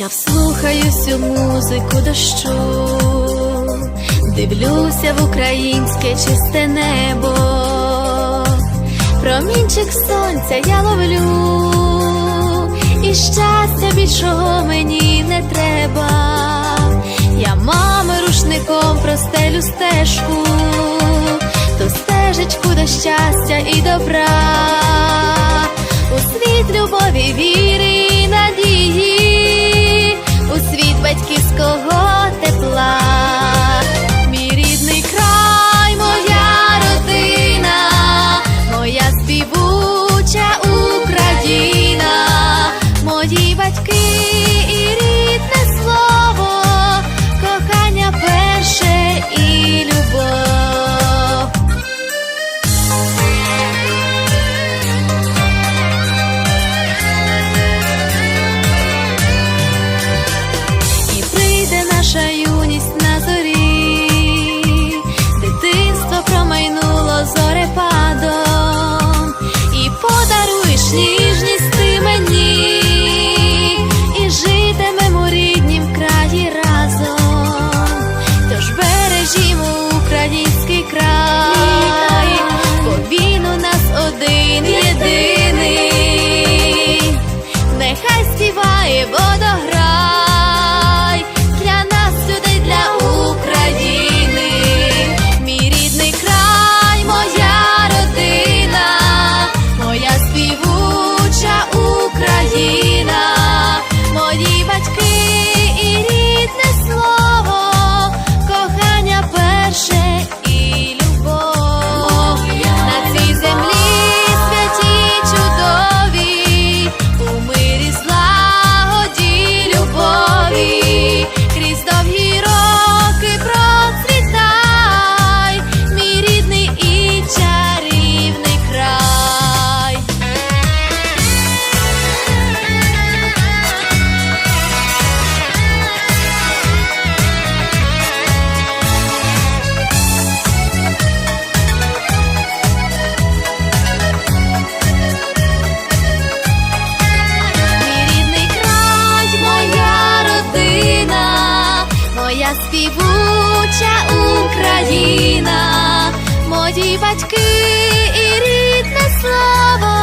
Я вслухаюсь у музику дощу, дивлюся в українське чисте небо, промінчик сонця я ловлю, і щастя більшого мені не треба. Я мами рушником простелю стежку, то стежечку до щастя і добра, у світ любові віри співуча Україна, мої батьки і рідне слава.